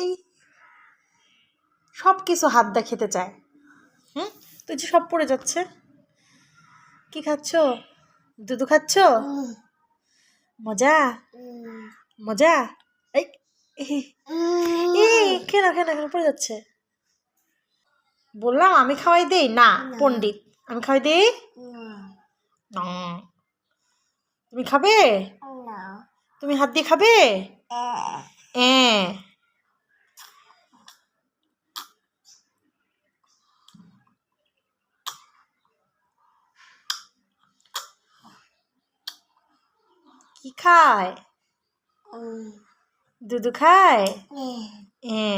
এই সব কিছু হাত দা খেতে চায়। হুম? তুই যে সব পড়ে যাচ্ছে। কি খাচ্ছ? দুধু খাচ্ছ? মজা? মজা? এই কেন কেন কেন পড়ে যাচ্ছে। বললাম আমি খাওয়াই দেই? না পণ্ডিত আমি খাওয়াই দেই? না। তুমি খাবে? তুমি হাত দিয়ে খাবে? এ কি খায়? দুধু খায়? এ।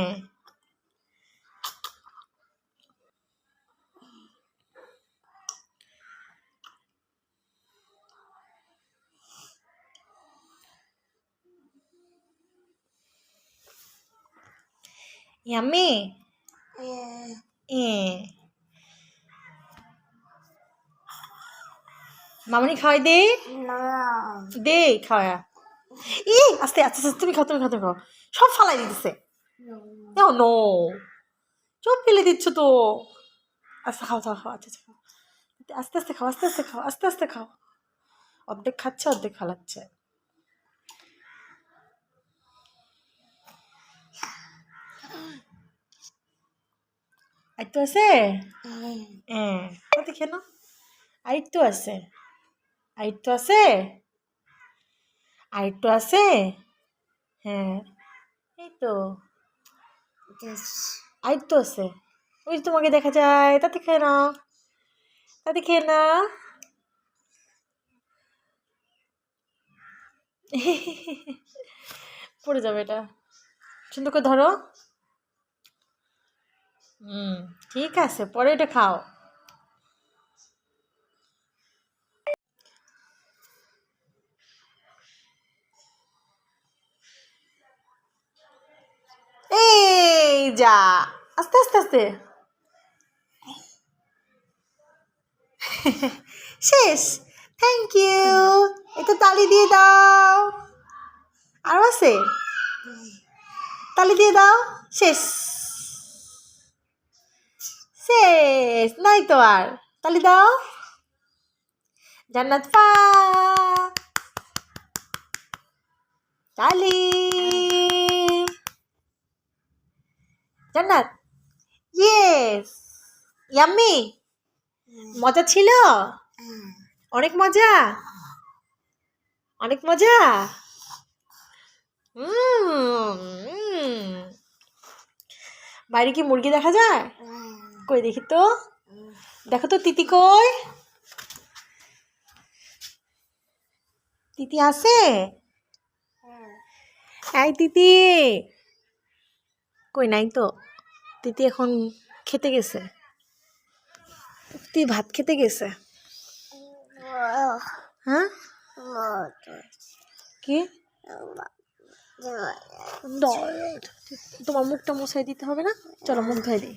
ইয়াম্মি? এ। মামনি খাওয়াই দে। দে খাওয়া। ই আস্তে আস্তে আস্তে তুমি খাও তুমি খাও তুমি খাও। সব ফালাই দিতেছে। নো। চোখ ফেলে দিচ্ছ তো। আচ্ছা খাও খাও খাও আচ্ছা আচ্ছা খাও। আস্তে আস্তে খাও আস্তে আস্তে খাও আস্তে আস্তে খাও। অর্ধেক খাচ্ছে অর্ধেক ফালাচ্ছে। আরেকটু আছে? হ্যাঁ। কত কেন আরেকটু আছে। আরেকটু আছে? আরেকটু আছে? হ্যাঁ এই তো। আরেকটু আছে। ওই তোমাকে দেখা যায় তাতে খেয়ে নাও। তাতে খেয়ে না পড়ে যাবে এটা। সুন্দর করে ধরো। হুম ঠিক আছে পরে এটা খাও। এই যা, আস্তে আস্তে আস্তে। শেষ থ্যাংক ইউ এটা তালি দিয়ে দাও। আরও আছে? তালি দিয়ে দাও। শেষ। শেষ, নাই তো আর। তালি দাও। জান্নাত পা। তালি। জান্নাত? ইয়েস ইয়াম্মি মজা ছিল? অনেক মজা? অনেক মজা? উম। বাইরে কি মুরগি দেখা যায়? কই দেখি তো। দেখো তো তিতি কই? তিতি আছে? এই তিতি। কই নাই তো? তিতি এখন খেতে গেছে। তুই ভাত খেতে গেছে? হ্যাঁ? কি? তোমার মুখটা মুছাই দিতে হবে না? চলো মুখ ধুয়ে দিই।